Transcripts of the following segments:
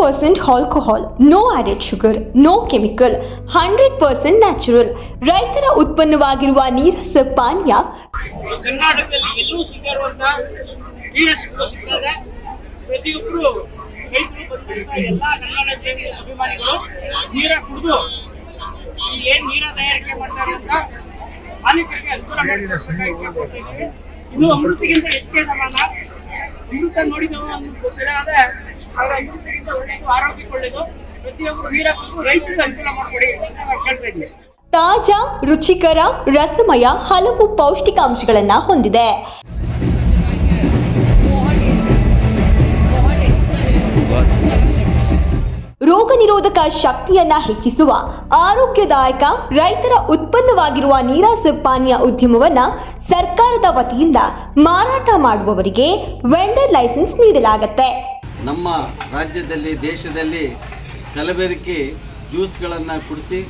Percent alcohol no added sugar no chemical hundred percent natural ರೈತರ ಉತ್ಪನ್ನವಾಗಿರುವ ನೀರಸ ಪಾನೀಯ. ಕರ್ನಾಟಕದಲ್ಲಿ ಎಲ್ಲೂ ಸಿಗರುವಂತ ನೀರಸ್ಗಳು ಸಿಗ್ತದೆ. ಪ್ರತಿಯೊಬ್ಬರು ರೈತರು ಬಂದಂತ ಎಲ್ಲಾ ಪ್ರೇಮಿ ಅಭಿಮಾನಿಗಳು ನೀರ ಕುಡಿದು ಏನ್ ನೀರ ತಯಾರಿಕೆ ಮಾಡ್ತಾರೆ ಅಂತ ಮಾಲೀಕರಿಗೆ ಅನುಕೂಲ ಇದ್ದೀವಿ. ಇನ್ನು ಅಮೃತಿಗಿಂತ ಹೆಚ್ಚಿಗೆ ಸಮಾನ. ಅಮೃತ ನೋಡಿದವರು ಗೊತ್ತಿಲ್ಲ, ಆದ್ರೆ ತಾಜಾ, ರುಚಿಕರ, ರಸಮಯ ಹಲವು ಪೌಷ್ಟಿಕಾಂಶಗಳನ್ನ ಹೊಂದಿದೆ. ರೋಗ ನಿರೋಧಕ ಶಕ್ತಿಯನ್ನ ಹೆಚ್ಚಿಸುವ ಆರೋಗ್ಯದಾಯಕ ರೈತರ ಉತ್ಪನ್ನವಾಗಿರುವ ನೀರಾಸ ಪಾನೀಯ ಉದ್ಯಮವನ್ನ ಸರ್ಕಾರದ ವತಿಯಿಂದ ಮಾರಾಟ ಮಾಡುವವರಿಗೆ ವೆಂಡರ್ ಲೈಸೆನ್ಸ್ ನೀಡಲಾಗುತ್ತೆ. ನಮ್ಮ ರಾಜ್ಯದಲ್ಲಿ, ದೇಶದಲ್ಲಿ ಕಲಬೆರಕೆ ಜ್ಯೂಸ್ಗಳನ್ನು ಕುಡಿಸಿ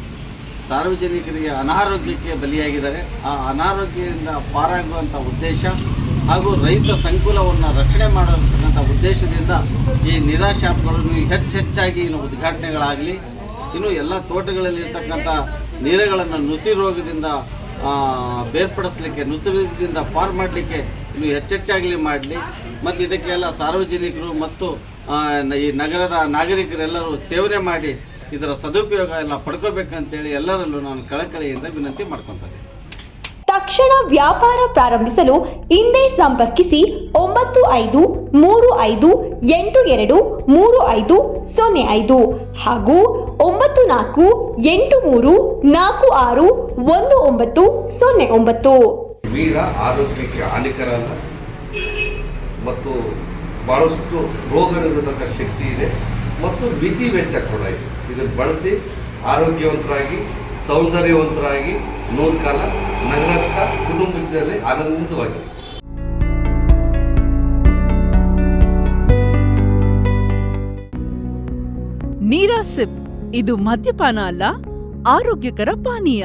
ಸಾರ್ವಜನಿಕರಿಗೆ ಅನಾರೋಗ್ಯಕ್ಕೆ ಬಲಿಯಾಗಿದ್ದಾರೆ. ಆ ಅನಾರೋಗ್ಯದಿಂದ ಪಾರಾಗುವಂಥ ಉದ್ದೇಶ ಹಾಗೂ ರೈತ ಸಂಕುಲವನ್ನು ರಕ್ಷಣೆ ಮಾಡತಕ್ಕಂಥ ಉದ್ದೇಶದಿಂದ ಈ ನಿರಾಶಾಪ್ಗಳನ್ನು ಹೆಚ್ಚೆಚ್ಚಾಗಿ ಇನ್ನು ಉದ್ಘಾಟನೆಗಳಾಗಲಿ, ಇನ್ನು ಎಲ್ಲ ತೋಟಗಳಲ್ಲಿರ್ತಕ್ಕಂಥ ನೀರುಗಳನ್ನು ನುಸಿ ರೋಗದಿಂದ ಬೇರ್ಪಡಿಸ್ಲಿಕ್ಕೆ, ನುಸಿ ರೋಗದಿಂದ ಪಾರು ಮಾಡಲಿಕ್ಕೆ ಇನ್ನು ಹೆಚ್ಚೆಚ್ಚಾಗಲಿ ಮಾಡಲಿ. ಮತ್ತು ಇದಕ್ಕೆಲ್ಲ ಸಾರ್ವಜನಿಕರು ಮತ್ತು ಈ ನಗರದ ನಾಗರಿಕರೆಲ್ಲರೂ ಸೇವನೆ ಮಾಡಿ ಇದರ ಸದುಪಯೋಗ ಎಲ್ಲ ಪಡ್ಕೋಬೇಕಂತೇಳಿ ಎಲ್ಲರಲ್ಲೂ ನಾನು ಕಳಕಳಿಯಿಂದ ವಿನಂತಿ ಮಾಡ್ಕೊತಾರೆ ತಕ್ಷಣ ವ್ಯಾಪಾರ ಪ್ರಾರಂಭಿಸಲು ಹಿಂದೆ ಸಂಪರ್ಕಿಸಿ ಒಂಬತ್ತು ಐದು ಮೂರು ಐದು ಎಂಟು ಎರಡು ಮೂರು ಐದು ಸೊನ್ನೆ ಐದು ಹಾಗೂ ಒಂಬತ್ತು ನಾಲ್ಕು ಎಂಟು ಮೂರು ನಾಲ್ಕು ಆರು ಒಂದು ಒಂಬತ್ತು ಸೊನ್ನೆ ಒಂಬತ್ತು. ವೀರ ಆರೋಗ್ಯಕ್ಕೆ ಹಾನಿಕರ ಮತ್ತು ಭಾಳಷ್ಟು ರೋಗ ನಿರೋಧಕ ಶಕ್ತಿ ಇದೆ. ಮತ್ತು ಮಿತಿ ವೆಚ್ಚ ಕೂಡ ಇದೆ. ಇದನ್ನು ಬಳಸಿ ಆರೋಗ್ಯವಂತರಾಗಿ, ಸೌಂದರ್ಯವಂತರಾಗಿ ನೂರು ಕಾಲ ನಗರತ್ತ ಕುಟುಂಬದಲ್ಲಿ ಆನಂದವಾಗಿ. ನೀರಾ ಸಿಪ್, ಇದು ಮದ್ಯಪಾನ ಅಲ್ಲ, ಆರೋಗ್ಯಕರ ಪಾನೀಯ.